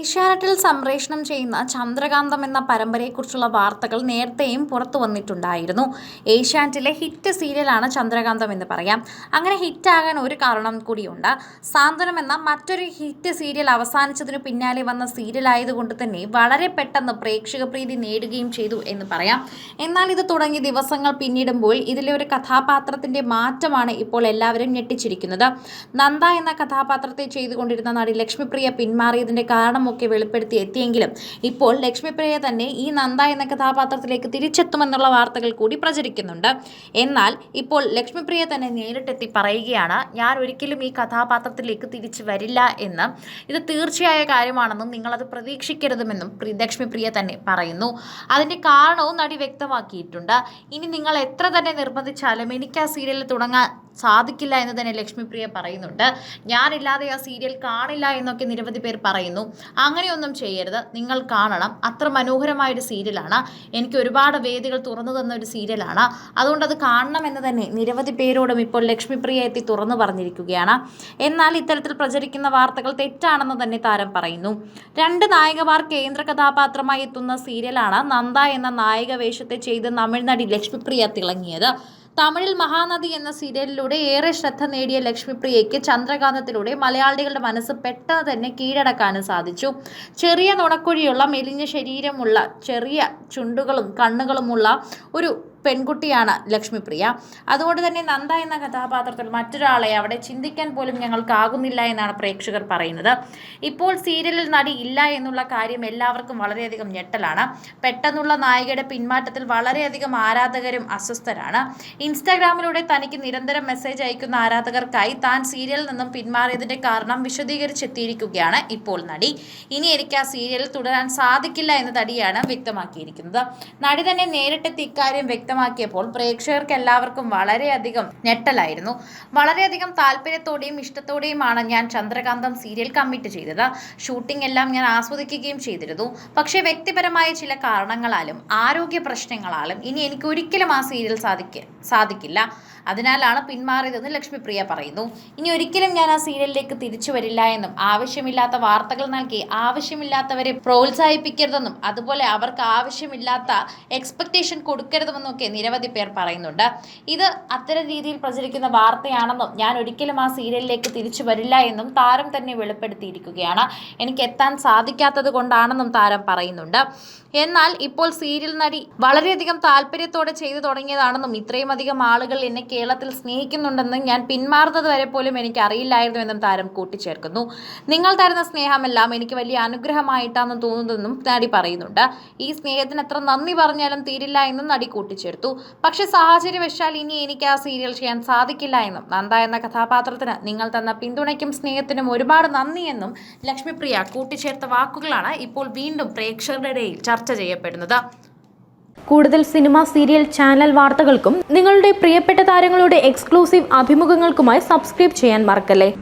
ഏഷ്യാനെറ്റിൽ സംപ്രേഷണം ചെയ്യുന്ന ചന്ദ്രകാന്തം എന്ന പരമ്പരയെക്കുറിച്ചുള്ള വാർത്തകൾ നേരത്തെയും പുറത്തു വന്നിട്ടുണ്ടായിരുന്നു. ഏഷ്യാനെറ്റിലെ ഹിറ്റ് സീരിയലാണ് ചന്ദ്രകാന്തം എന്ന് പറയാം. അങ്ങനെ ഹിറ്റാകാൻ ഒരു കാരണം കൂടിയുണ്ട്. സാന്ത്വനം എന്ന മറ്റൊരു ഹിറ്റ് സീരിയൽ അവസാനിച്ചതിനു പിന്നാലെ വന്ന സീരിയൽ ആയതുകൊണ്ട് തന്നെ വളരെ പെട്ടെന്ന് പ്രേക്ഷക പ്രീതി നേടുകയും ചെയ്തു എന്ന് പറയാം. എന്നാൽ ഇത് തുടങ്ങിയ ദിവസങ്ങൾ പിന്നിടുമ്പോൾ ഇതിലെ ഒരു കഥാപാത്രത്തിന്റെ മാറ്റമാണ് ഇപ്പോൾ എല്ലാവരും ഞെട്ടിച്ചിരിക്കുന്നത്. നന്ദ എന്ന കഥാപാത്രത്തെ ചെയ്തുകൊണ്ടിരുന്ന നടി ലക്ഷ്മിപ്രിയ പിന്മാറിയതിന്റെ കാരണം ഒക്കെ വെളിപ്പെടുത്തി എത്തിയെങ്കിലും ഇപ്പോൾ ലക്ഷ്മിപ്രിയ തന്നെ ഈ നന്ദ എന്ന കഥാപാത്രത്തിലേക്ക് തിരിച്ചെത്തുമെന്നുള്ള വാർത്തകൾ കൂടി പ്രചരിക്കുന്നുണ്ട്. എന്നാൽ ഇപ്പോൾ ലക്ഷ്മിപ്രിയ തന്നെ നേരിട്ടെത്തി പറയുകയാണ് ഞാൻ ഒരിക്കലും ഈ കഥാപാത്രത്തിലേക്ക് തിരിച്ചു വരില്ല എന്ന്. ഇത് തീർച്ചയായ കാര്യമാണെന്നും നിങ്ങളത് പ്രതീക്ഷിക്കരുതുമെന്നും പ്രി- ലക്ഷ്മിപ്രിയ തന്നെ പറയുന്നു. അതിന്റെ കാരണവും നടി വ്യക്തമാക്കിയിട്ടുണ്ട്. ഇനി നിങ്ങൾ എത്ര തന്നെ നിർബന്ധിച്ചാലും എനിക്ക് ആ സീരിയൽ തുടങ്ങാൻ സാധിക്കില്ല എന്ന് തന്നെ ലക്ഷ്മിപ്രിയ പറയുന്നുണ്ട്. ഞാനില്ലാതെ ആ സീരിയൽ കാണില്ല എന്നൊക്കെ നിരവധി പേർ പറയുന്നു. അങ്ങനെയൊന്നും ചെയ്യരുത്. നിങ്ങൾ കാണണം. അത്ര മനോഹരമായൊരു സീരിയലാണ്. എനിക്ക് ഒരുപാട് വേദികൾ തുറന്നു തന്ന ഒരു സീരിയലാണ്. അതുകൊണ്ട് അത് കാണണം എന്ന് തന്നെ നിരവധി പേരോടും ഇപ്പോൾ ലക്ഷ്മിപ്രിയ എത്തി തുറന്നു പറഞ്ഞിരിക്കുകയാണ്. എന്നാൽ ഇത്തരത്തിൽ പ്രചരിക്കുന്ന വാർത്തകൾ തെറ്റാണെന്ന് തന്നെ താരം പറയുന്നു. രണ്ട് നായകമാർ കേന്ദ്ര കഥാപാത്രമായി എത്തുന്ന സീരിയലാണ് നന്ദ എന്ന നായിക വേഷത്തെ ചെയ്ത് തമിഴ്നടി ലക്ഷ്മിപ്രിയ തിളങ്ങിയത്. തമിഴിൽ മഹാനദി എന്ന സീരിയലിലൂടെ ഏറെ ശ്രദ്ധ നേടിയ ലക്ഷ്മിപ്രിയയ്ക്ക് ചന്ദ്രകാന്തത്തിലൂടെ മലയാളികളുടെ മനസ്സ് പെട്ടെന്ന് തന്നെ കീഴടക്കാനും സാധിച്ചു. ചെറിയ നുണക്കുഴിയുള്ള മെലിഞ്ഞ ശരീരമുള്ള ചെറിയ ചുണ്ടുകളും കണ്ണുകളുമുള്ള ഒരു പെൺകുട്ടിയാണ് ലക്ഷ്മിപ്രിയ. അതുകൊണ്ട് തന്നെ നന്ദ എന്ന കഥാപാത്രത്തിൽ മറ്റൊരാളെ അവിടെ ചിന്തിക്കാൻ പോലും ഞങ്ങൾക്കാകുന്നില്ല എന്നാണ് പ്രേക്ഷകർ പറയുന്നത്. ഇപ്പോൾ സീരിയലിൽ നടി ഇല്ല എന്നുള്ള കാര്യം എല്ലാവർക്കും വളരെയധികം ഞെട്ടലാണ്. പെട്ടെന്നുള്ള നായികയുടെ പിന്മാറ്റത്തിൽ വളരെയധികം ആരാധകരും അസ്വസ്ഥരാണ്. ഇൻസ്റ്റാഗ്രാമിലൂടെ തനിക്ക് നിരന്തരം മെസ്സേജ് അയക്കുന്ന ആരാധകർക്കായി താൻ സീരിയലിൽ നിന്നും പിന്മാറിയതിന്റെ കാരണം വിശദീകരിച്ചെത്തിയിരിക്കുകയാണ് ഇപ്പോൾ നടി. ഇനി എനിക്ക് ആ സീരിയലിൽ തുടരാൻ സാധിക്കില്ല എന്ന് തടിയാണ് വ്യക്തമാക്കിയിരിക്കുന്നത്. നടി തന്നെ നേരിട്ടെത്തി ഇക്കാര്യം വ്യക്തമാക്കിയപ്പോൾ പ്രേക്ഷകർക്ക് എല്ലാവർക്കും വളരെയധികം ഞെട്ടലായിരുന്നു. വളരെയധികം താല്പര്യത്തോടെയും ഇഷ്ടത്തോടെയുമാണ് ഞാൻ ചന്ദ്രകാന്തം സീരിയൽ കമ്മിറ്റ് ചെയ്തത്. ഷൂട്ടിംഗ് എല്ലാം ഞാൻ ആസ്വദിക്കുകയും ചെയ്തിരുന്നു. പക്ഷേ വ്യക്തിപരമായ ചില കാരണങ്ങളാലും ആരോഗ്യ പ്രശ്നങ്ങളാലും ഇനി എനിക്ക് ഒരിക്കലും ആ സീരിയൽ സാധിക്ക സാധിക്കില്ല. അതിനാലാണ് പിന്മാറിയതെന്ന് ലക്ഷ്മിപ്രിയ പറയുന്നു. ഇനി ഒരിക്കലും ഞാൻ ആ സീരിയലിലേക്ക് തിരിച്ചു വരില്ല എന്നും ആവശ്യമില്ലാത്ത വാർത്തകൾ നൽകി ആവശ്യമില്ലാത്തവരെ പ്രോത്സാഹിപ്പിക്കരുതെന്നും അതുപോലെ അവർക്ക് ആവശ്യമില്ലാത്ത എക്സ്പെക്ടേഷൻ കൊടുക്കരുതെന്നും നിരവധി പേർ പറയുന്നുണ്ട്. ഇത് അത്തരം രീതിയിൽ പ്രചരിക്കുന്ന വാർത്തയാണെന്നും ഞാൻ ഒരിക്കലും ആ സീരിയലിലേക്ക് തിരിച്ചു വരില്ല എന്നും താരം തന്നെ വെളിപ്പെടുത്തിയിരിക്കുകയാണ്. എനിക്ക് എത്താൻ സാധിക്കാത്തത് കൊണ്ടാണെന്നും താരം പറയുന്നുണ്ട്. എന്നാൽ ഇപ്പോൾ സീരിയൽ നടി വളരെയധികം താല്പര്യത്തോടെ ചെയ്തു തുടങ്ങിയതാണെന്നും ഇത്രയും അധികം ആളുകൾ എന്നെ കേരളത്തിൽ സ്നേഹിക്കുന്നുണ്ടെന്നും ഞാൻ പിന്മാറുന്നത് വരെ പോലും എനിക്ക് അറിയില്ലായിരുന്നുവെന്നും താരം കൂട്ടിച്ചേർക്കുന്നു. നിങ്ങൾ തരുന്ന സ്നേഹമെല്ലാം എനിക്ക് വലിയ അനുഗ്രഹമായിട്ടാണ് തോന്നുന്നതെന്നും നടി പറയുന്നുണ്ട്. ഈ സ്നേഹത്തിന് എത്ര നന്ദി പറഞ്ഞാലും തീരില്ല എന്നും നടി കൂട്ടിച്ചേർത്തു പക്ഷെ സാഹചര്യവശാൽ ഇനി എനിക്ക് ആ സീരിയൽ ചെയ്യാൻ സാധിക്കില്ല എന്നും നന്ദ എന്ന കഥാപാത്രത്തിന് നിങ്ങൾ തന്ന പിന്തുണയ്ക്കും സ്നേഹത്തിനും ഒരുപാട് നന്ദിയെന്നും ലക്ഷ്മിപ്രിയ കൂട്ടിച്ചേർത്ത വാക്കുകളാണ് ഇപ്പോൾ വീണ്ടും പ്രേക്ഷകരുടെ ഇടയിൽ ചർച്ച ചെയ്യപ്പെടുന്നത്. കൂടുതൽ സിനിമ സീരിയൽ ചാനൽ വാർത്തകൾക്കും നിങ്ങളുടെ പ്രിയപ്പെട്ട താരങ്ങളുടെ എക്സ്ക്ലൂസീവ് അഭിമുഖങ്ങൾക്കുമായി സബ്സ്ക്രൈബ് ചെയ്യാൻ മറക്കല്ലേ?